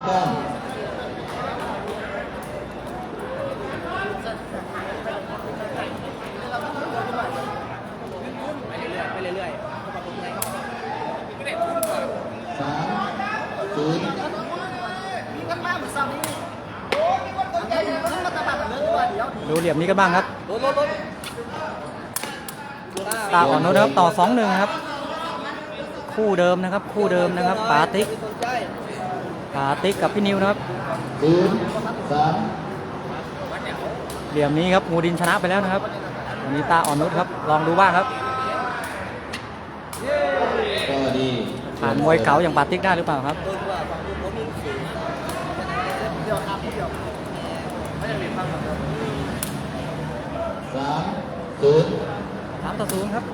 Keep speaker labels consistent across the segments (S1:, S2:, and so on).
S1: แต้ม
S2: ไปเรื่อย
S1: สามศูนย์
S3: ดูเหลี่ยมนี้กันบ้างครับ
S2: ๆรถรถรถ
S3: ตาอ่อนโน้ตนะครับต่อสองหนึ่งครับ คู่เดิมนะครับ คู่เดิมนะครับปาติ๊ก
S2: สนใจ
S3: ปาติ๊กกับพี่นิวนะครับ
S1: ศูนย์สาม
S3: เหลี่ยมนี้ครับงูดินชนะไปแล้วนะครับวันนี้ตาอ่อนนุชครับ ลองดูบ้างครับ
S1: ก็ดี
S3: ผ่านมวยเก๋าอย่างปาติ๊กได้หรือเปล่าครับ
S2: โดนว่าฝั่งผมมีสูงเดียวครับเดียวไม่ได้มีความแบบ
S1: สามศูนย์
S3: สามต่อศูนย์ครับ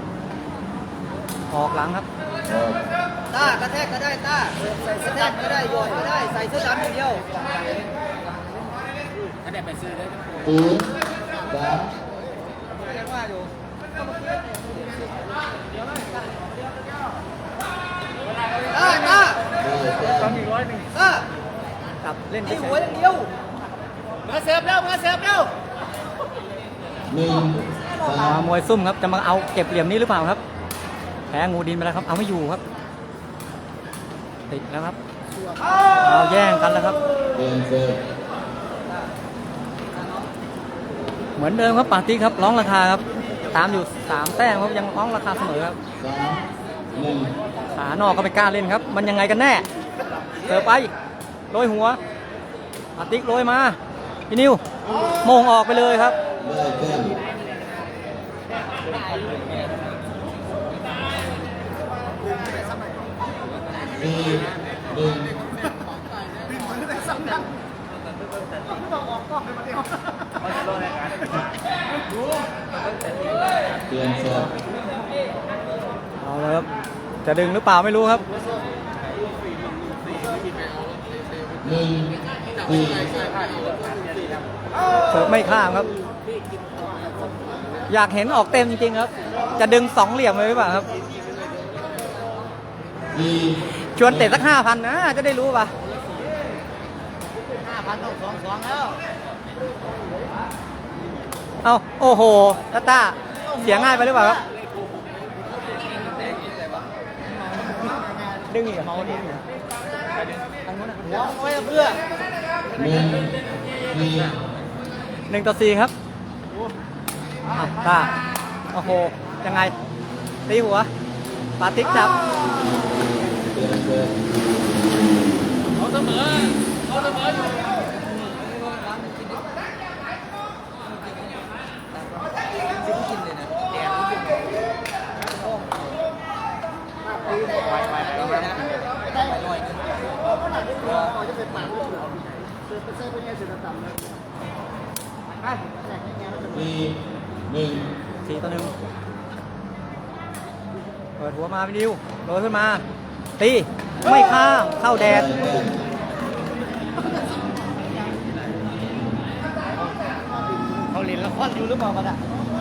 S3: ออกหลังครับ
S1: ออก
S2: ต้ากระแทกก็ได้ต้าใส่กระแทกก็ได้โยนก็ได้ใส่เสื้อดำอย่างเดียวกระแทกไปซื้อเลย
S1: ศูนย์สาม
S2: ยังว่าอยู่ต้าต้า
S1: ได้แต้ม
S2: ต้า
S3: ครับเล่น
S2: ไอ้
S3: เฉ
S2: หัวยอย่างเดียวมาเสิร์ฟแล้วมาเสิร์ฟแล้ว
S1: หนึ่งสา
S3: ๆมามมวยซุ่มครับจะมาเอาเก็บเหลี่ยมนี้หรือเปล่าครับแพ้งูดินไปแล้วครับ เอาไม่อยู่ครับ ติดแล้วครับเอาแย่งกันแล้วครับ
S1: เห
S3: มือนเดิมครับปาติ๊กครับร้องราคาครับ ตามอยู่สามแต้มครับยังร้องราคาเสมอครับ
S1: สามหนึ่ง
S3: ขานอกก็ไม่กล้าเล่นครับ มันยังไงกันแน่เสิร์ฟไปโรยหัวปาติ๊กโรยมาพี่นิวโมงออกไปเลยครับ
S1: สี่หนึ่งเปลี่ยนเสิร์ฟ
S3: เอาเลยครับจะดึงหรือเปล่าไม่รู้ครับ
S1: หนึ่งสี่
S3: เสิร์ฟไม่ข้ามครับ อยากเห็นออกเต็มจริงๆครับ จะดึงสองเหลี่ยมเลยหรือเปล่าครับ
S1: สี่
S3: ชวนเตะสักห้าพันนะจะได้รู้ป่ะ
S2: ห้าพันต้องสองสองแล้ว
S3: เอาโอ้โหตาต้าเสียง่ายไปหรือเปล่าครับ ดึงอีกเหรอเมาดึงอีกเหรอทางนู้นน่ะ
S2: หัวเอาไว้เพื่อ
S1: หนึ่งสี่
S3: หนึ่งต่อสี่ครับอะตาโอ้โห ยังไง ตีหัว ปาติ๊กจับ
S1: เปลี่ยนเสิร์ฟ สี่หนึ่ง
S3: สี่ต่อหนึ่งเปิดหัวมา พี่ดิวโดนขึ้นมา ตี ไม่ข้ามเข้าแดด
S2: เขาเล่นละครอยู่หรือเปล่ามันอะ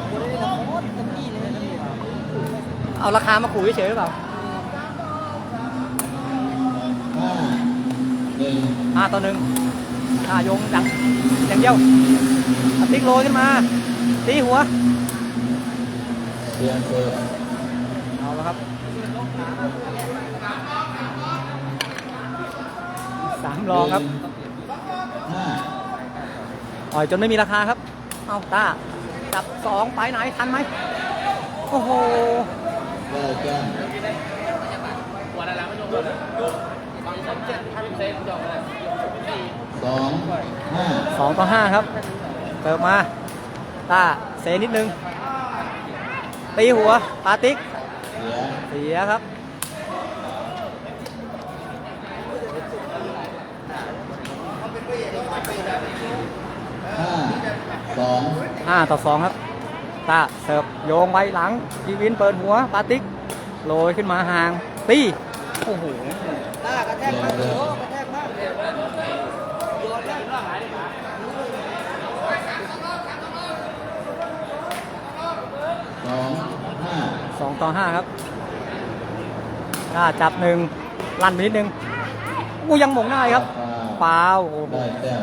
S2: โอ้ยละครเต็มที่เลยนะ
S3: เอาราคามาขู่เฉยๆหรือเปล่า
S1: ห้าหนึ่ง
S3: ห้าต่อหนึ่งห้ายงดังอย่างเดียวปาติ๊กโรยขึ้นมา ตีหัว
S1: เปลี่ยนเสิร์ฟ
S3: เอาละครับ สามรองครับ
S1: ห้า
S3: อ่อยจนไม่มีราคาครับ เอาตาจับสองไปไหนทันไหมโอ้โห
S1: ได้แต้มสองห้า
S3: สองต่อห้าครับเติมมาตาเซนิดนึงตีหัวปาติ๊ก
S1: เสีย
S3: เสียครับ
S1: ห้าสอง
S3: ห้าต่อสองครับตาเสิร์ฟโยงไปหลังกีวินเปิดหัวปาติ๊กโรยขึ้นมาห่างตีโอ้โห
S2: ต้ากระแทกมากโอ้กระแทกมากโยนได้
S1: สองห้า
S3: สองต่อห้าครับถ้าจับหนึ่งลั่นไปนิดนึงกูยังหมงได้ครับ
S1: ฟาว
S3: ฟาวล์โอ้โห
S1: ได้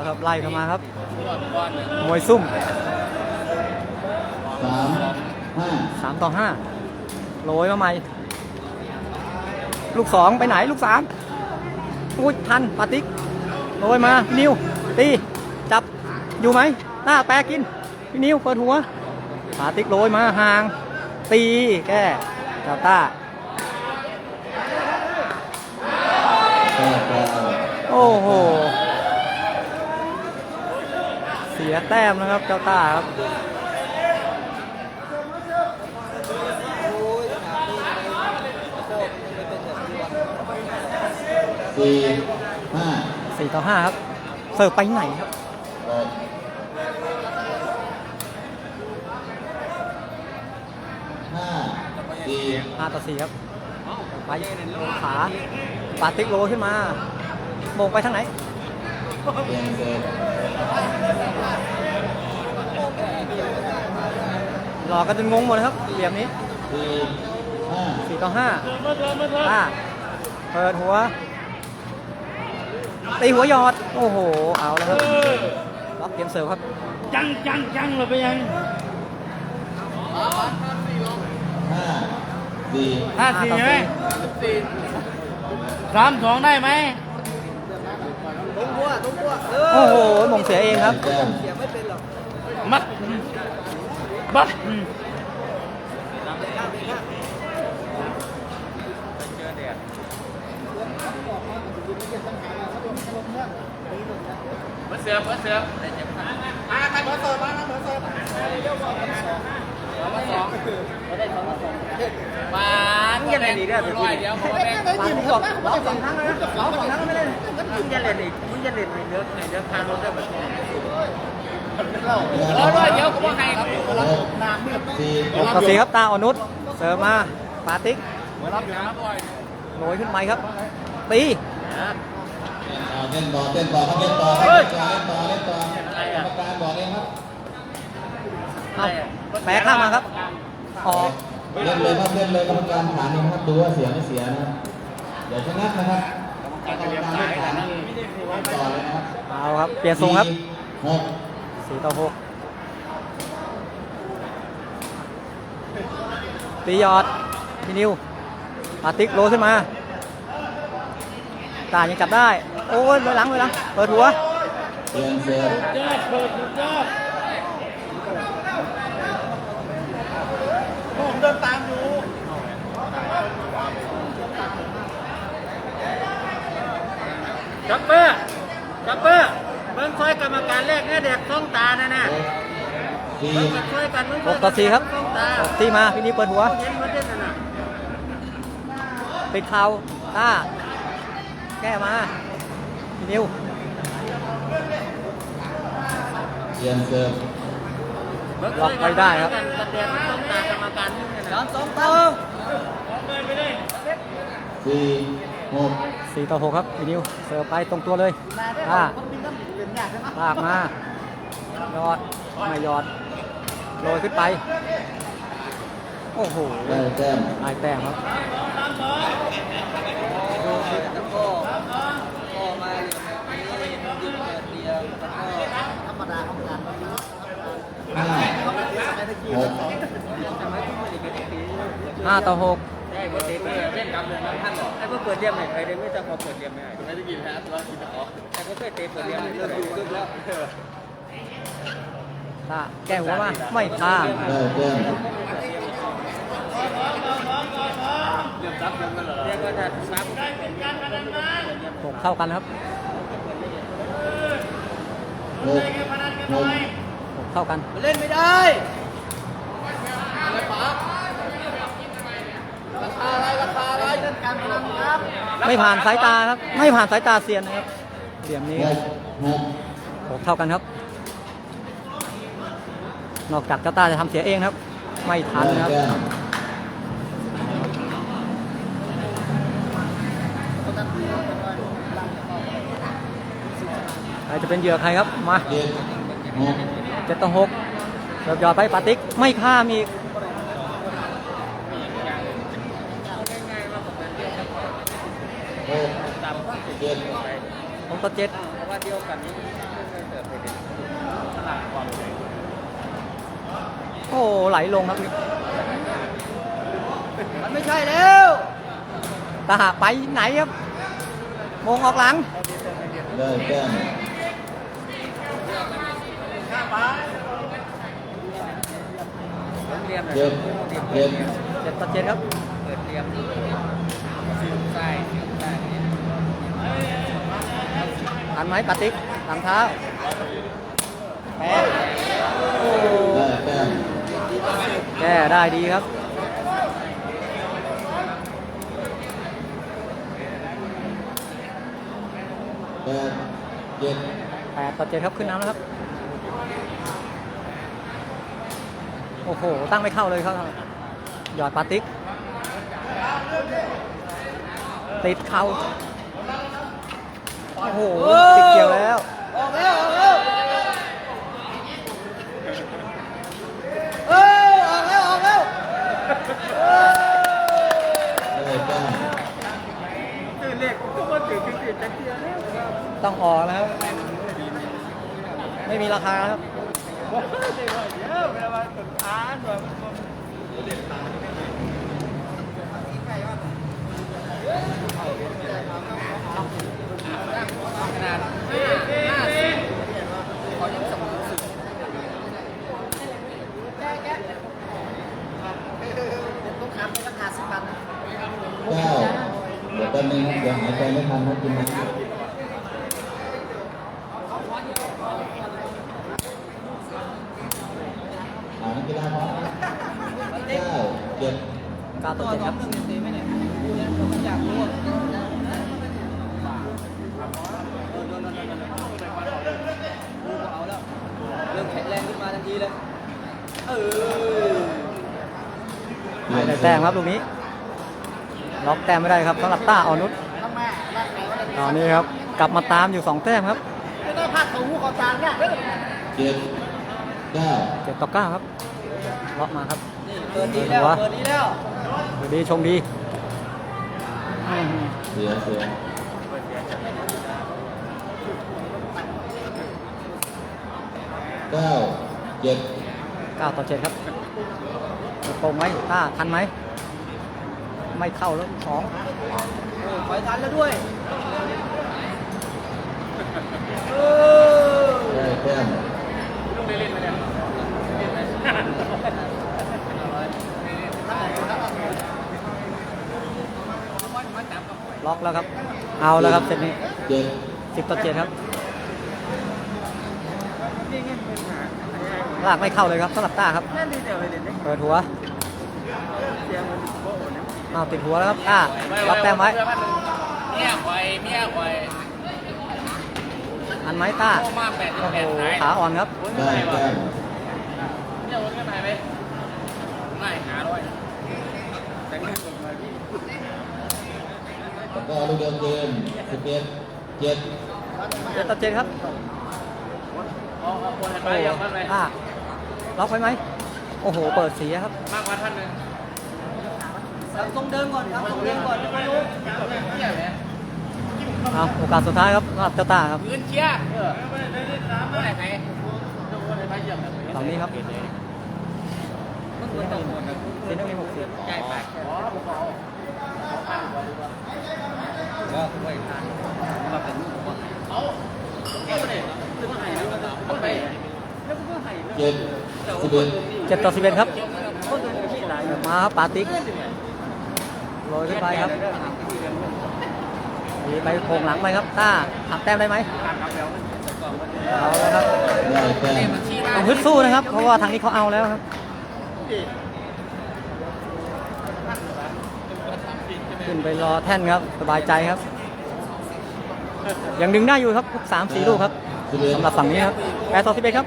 S1: แต้ม
S3: เอาแล้วครับไล่เข้ามาครับ มวยซุ่ม
S1: สามห้า
S3: 3ต่อ5โรยมาใหม่ ลูก2ไปไหนลูก3อุ้ยทันปาติกโรยมาพี่นิว ตี จับอยู่ไหมหน้าแปรกิน พี่นิวเปิดหัวปาติกโรยมาห่าง ตีแก้เจ้าต้า
S1: แต้มเปล่า
S3: โอ้โห เสียแต้มนะครับ เจ้าต้าครับ
S1: สี่ห้า
S3: 4ต่อ5ครับ เสิร์ฟไปไหนครับ
S1: หกห้าสี่
S3: 5ต่อ4ครับไปลงขาปาติกโรยขึ้นมาโมงไปทางไหน
S1: เปลี่ยนเสร็จ
S3: หลอกกันจนงงหมดนะครับเหลี่ยมนี้
S1: สี่ห้า
S3: 4ต่อ5ต้าเปิดหัวตีหัวหยอด โอ้โห เอาแล้วครับรับเกมเสิร์ฟครับ
S4: จังจังจังเลยไปยัง
S1: ห้าสี่
S4: ห้าสี่
S3: ต่อ
S4: ใช่ไหมสามสองได้ไหม
S2: ตุ้งบัวตุ้งบัวเอ
S3: โอ้โหหมงเสียเองครับ
S1: แต้ม
S2: เสียไม่เป็นหรอก
S4: มัดบัด
S2: มาใครเบอร์เสิร์ฟมาเบอร์เสิร์ฟมาเงียบเลยดีเด้อร้อยเดียวพอแม่ง
S3: ปาติกบอกเราสองครั้งแล้วนะเราสองครั้งแล้วไม่เล่น
S2: มึงจะเล่น อีกมึงจะเล่นอีกเยอะเยอะทางรถได้แบบ
S1: แต้ม
S2: ร้อยเดียวก็ว่าไงครับ
S1: หกสี่
S3: หกต่อสีครับตาอนุชเสิร์ฟมาปาติก
S2: รับอยู่นะบอย
S3: โรยขึ้นไปครับ ตี
S1: เล่นต่อเล่นต่อครับเล่นต่อเล่นต่อเล่นต่อเล่นต่อกรรมการบอกเองครับ
S3: เอาแปะข้างมาครับออก
S1: เล่นเลยครับเล่นเลยกรรมการถามเองครับดูว่าเสียไม่เสียนะครับอย่าชะงักนะครับ กรรมการไม่ถามต่อเลยน
S3: เอาครับ เปลี่ยนทรงครับ
S1: หก
S3: สี่ต่อหกตียอดพี่นิวปาติกโรยขึ้นมาตายังจับได้ โอ้ยเลยหลังเลยหลัง เปิดหัว
S1: เปิดหัว
S4: ยอดเปิดสุดยอด
S2: ผมเดินตามอยู่
S4: จับเปอร์จับเปอร์เบิ้งซอยกรรมการแรกเนี่ยเด็กต้องตาแน่แน่
S1: สี่
S4: เบิ้งกันช่วยกันเบิ้ง
S3: หกต่อสี่ครับ
S4: ต้องตา
S3: ออกตีมาพี่นิวเปิดหัว
S4: เห็นมันเด่นน่ะนะ
S3: ปิดเท้าต้า แก้มาพี่นิว
S1: เปลี่ยนเสร็จ
S4: เบิ้ง
S3: ล็อกไม่ได้ครับ
S4: กันแสดงต้องตากรรมการนี่นะ
S3: สองต่อ
S1: สี่หก
S3: สี่ต่อหกครับพี่นิวเสิร์ฟไปตรงตัวเลยต้าลากมายอดไม่ยอด โรยขึ้นไป โอ้โห
S1: ได้แต้ม
S3: ลายแต้มครับ
S2: แล้วก็ก็มายืนเดียวแล้วก็ธรรมดาธรรมดา
S1: ห้าหก
S3: ห้าต่อหก
S4: ได้เบิ้งเตะเพื่อเล่นกับเลยนะท่านบอกไอ้เพื่อเปิดเรียมเลยใครได้ไม่ต้องพอเปิดเรียมไม่ได้ไม่ได้กินนะตัวกินอ๋อไอ้เพื่อเคยเตะเปิดเรียมเลยเริ่มอยู่ขึ้นแล้ว
S3: ตาแก้หัวมาไม่พลาด
S1: ได้แต้ม
S4: เรียกว่าถ้า
S3: กเท่ากันครับ
S1: หกหก
S3: หกเท่ากัน
S2: เล่นไม่ได้ราคาอะไรราคาอะไรเล่นการพนันครับ
S3: ไม่ผ่านสายตาครับ ไม่ผ่านสายตาเซียนนะครับเหลี่ยมนี้
S1: หกหก
S3: หกเท่ากันครับ นอกจากเจ้าต้าจะทำเสียเองนะครับ ไม่ทัน
S1: ได้
S3: นะครับ
S1: แต้ม
S3: ใครจะเป็นเหยื่อใครครับ มา
S1: เจ็ดหก
S3: เจ็ดต่อหกเสิร์ฟหยอดไปปาติกไม่ข้ามอีก
S1: หกเจ็ด
S3: หกต่อเจ็ด
S4: เพราะว่าเดียวกันนี่ไม่เคยเติบไปเลยตลาดความเลย
S3: โอ้ไหลลงครับ
S2: มันไม่ใช่แล้ว
S3: ตาหาไปไหนครับมงออกหลัง
S1: ได้แต้ม
S4: เรียมเลย
S1: เจ็ดเจ็ด
S3: เจ็ดต่อเจ็ดครับ
S4: เปิดเรียมซิลใต้ซิลใต้
S3: ทันไหมปาติ๊กหลังเท้าแปะโอ้
S1: ได้ แต้ม
S3: แก้ได้ดีครับ
S1: แปดเจ็ด
S3: แปดต่อเจ็ดครับขึ้นน้ำแล้วครับ โอ้โห ตั้งไม่เข้าเลยครับ หยอดปาติ๊ก ติดเข่า โอ้โห ติดเกี่ยวแล้ว
S2: ออกแล้วออกแล้วเอ้ยออกแล้วออกแล้วเอ้ย
S1: ได้แตื่
S4: นเล็กก็มาตื่นตื่นตื่นเกียแล้ว
S3: ต้องออกแล้วครับ ไม่มีราคาครับ
S4: ว้าวเดี๋ยวเดี๋ยวเวลามาสุดท้ายแบบ
S1: เก้ เดี๋ยวแป๊บนึงครับเดี๋ยวหายใจไม่ทันครับกินน้ำอ่านักกีฬาพร้อมครับเก้าเจ็ด
S3: เก้าต่อเจ็ดครับ
S2: เรื่องเต็มไหมเนี่ยกูเนี่ยผมอยากรู้อะเออโดนโดนโดนโดนกูเอาแล้วเริ่มแข็งแรงขึ้นมาทันทีเลย เออ
S3: ได้แต้มครับลูกนี้ ล็อกแต้มไม่ได้ครับสำหรับต้าออนุชตอนนี้ครับกลับมาตามอยู่สองแต้มครับ
S2: ไม่ต้องพลาดของหูของตางเนี่ย
S1: เจ็ดเก้า
S3: เจ็ดต่อเก้าครับล็อกมาครับ
S2: นี่เปิดดีแล้วเปิดดีแล้ว
S3: ดูดีชงดีอื้อหือ
S1: เสียเสียเก้าเจ็ด
S3: เก้าต่อเจ็ดครับตรงไหมต้าทันไหม ไม่เข้าแล้วสอง
S2: เออไปทันแล้วด้วยเออ
S1: ได้แต้ม
S4: ต้องได้เล่นไหมเนี่ยเล่นไหม
S3: ล็อกแล้วครับ เอาแล้วครับเซตนี้
S1: เจ็ด
S3: สิบต่อเจ็ดครับ
S4: ห
S3: ลากไม่เข้าเลยครับสำหรับตาครับ
S4: เปิ
S3: ดหัว
S4: เสียงมันโบ้เนี่ย
S3: อ้าวติดหัวแล้วครับต้าล็อกแต้มไว้
S4: เมียควายเมียควาย
S3: อันไหมต้า
S4: โอ้มาแปด
S3: โอ้
S4: แป
S3: โห
S4: ดไหน
S3: ขาอ่อนครับ
S1: ได้แต้ม
S4: เนี่ยวนกันไหนไหมไม่หาด้วยแต่เงินตกมาพี่
S1: แล้วก็ลูกเดียวเกมสิบเอ็ดเจ็ด
S3: เจ็ดต่อเจ็ดครับ
S4: อ๋อคน
S3: โอ้
S4: ไป
S3: โห
S4: ยังมันไหม
S3: ต้าล็อกไว้ไหมโอ้โห เปิดเสียครับ
S4: มากกว่าท่านหนึ่ง
S2: ทำทรงเดิมก่อนทำทรงเดิมก่อนไม่รู้
S4: เนี่ยไหม
S3: เอาโอกาสสุดท้ายครับสำหรับเจ้าต้าครับ
S4: พื้นเชียร์เออไม่ได้สามไม่ไหนโดนไปเยี่ยม
S3: ตอนนี้ครับ
S4: มันควรต้องหมดนะ
S3: ซีนมีหกสิบ
S4: ใจปากอ๋อผมเอาก็ไม่ทานมาเป็นเอาเอาเลยคือว่าไห้แล้วก็ไปแล้วก็ไห้
S1: เจ็ดสิบเอ็ด
S3: เจ็ดต่อสิบเอ็ดครับ
S4: คนเดินที่ไหน
S3: มาครับปาติ๊ก โรยขึ้นไปครับดีไปโค้งหลังไปครับต้าทำแต้มได้ไหมเอาแล้วครับ
S1: ต้
S3: องฮึดสู้นะครับ เพราะว่าทางนี้เขาเอาแล้วครับขึ้นไปรอแท่นครับสบายใจครับ ยังดึงได้อยู่ครับสามสี่ลูกครับ
S1: สิบเอ็ด
S3: สำหรับฝั่งนี้ครับแปดต่อสิบเอ็ดครับ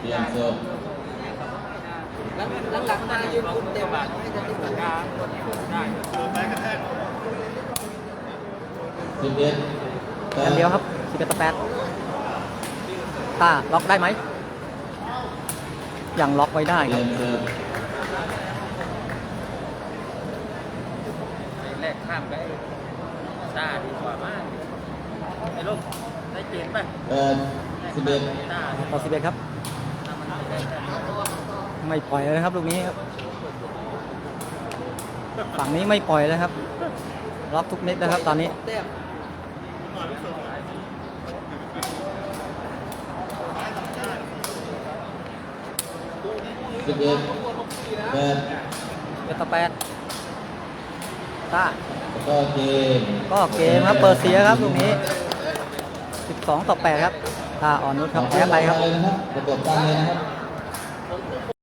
S1: เตรียมเสิร์ฟ
S2: หลังๆมายืนคุมเต็มบาทให้จะติดกา
S1: สิบเอ็ดแป
S3: แต้
S1: ด
S3: มเดียวครับสิบเอ็ดต่อแปดต้าล็อกได้ไหมยังล็อกไว้ได้
S1: เต
S3: ค
S1: รี
S3: รั
S1: ย
S3: บ
S1: มเสิร์ฟ
S4: ข้ามไปตาดีกว่ามากไอ้ลูกได้เกมป่ะ
S1: เปิดสิบเอ็ด
S4: ตา
S3: ต่อสิบเอ็ดครับ
S4: ถ้ามันไม่ได้แต่
S3: ไม่ปล่อยเลยครับลูกนี้ครับฝั่งนี้ไม่ปล่อยเลยครับล็อกทุกเม็ดนะครับ ตอนนี้
S2: แต้ม
S1: สิบเอ็ดเปิด
S3: เจ็ดต่อแปดตา
S1: ก็เกม
S3: ก็เกมครับเปิดเสียครับลูกนี้12ต่อ8ครับตาอ่อนนุชครับแพ้ไปครับ
S1: เลยนะบประกบกันเลยนะครับ